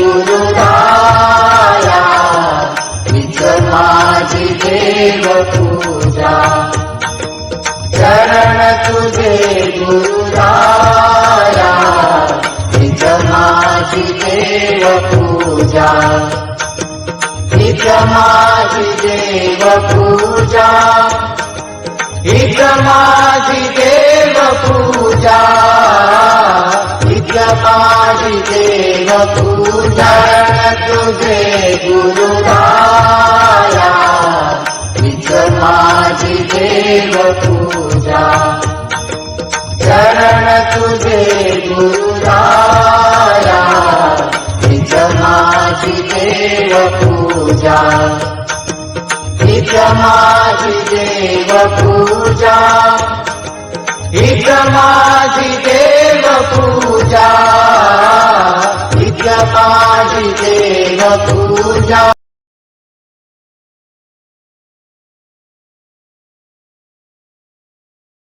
गुरुवाया हीच माझी देव पूजा चरण तुझे गुरुराया हीच माझी देव पूजा हीच माझी देव पूजा हीच माझी देव देव पूजा तुझे गुरुराया हित माझी देव पूजा। चरण तुझे गुरुराया हित माझी देव पूजा। हित माझी देव पूजा। हित माझी देव पूजा। पूजा।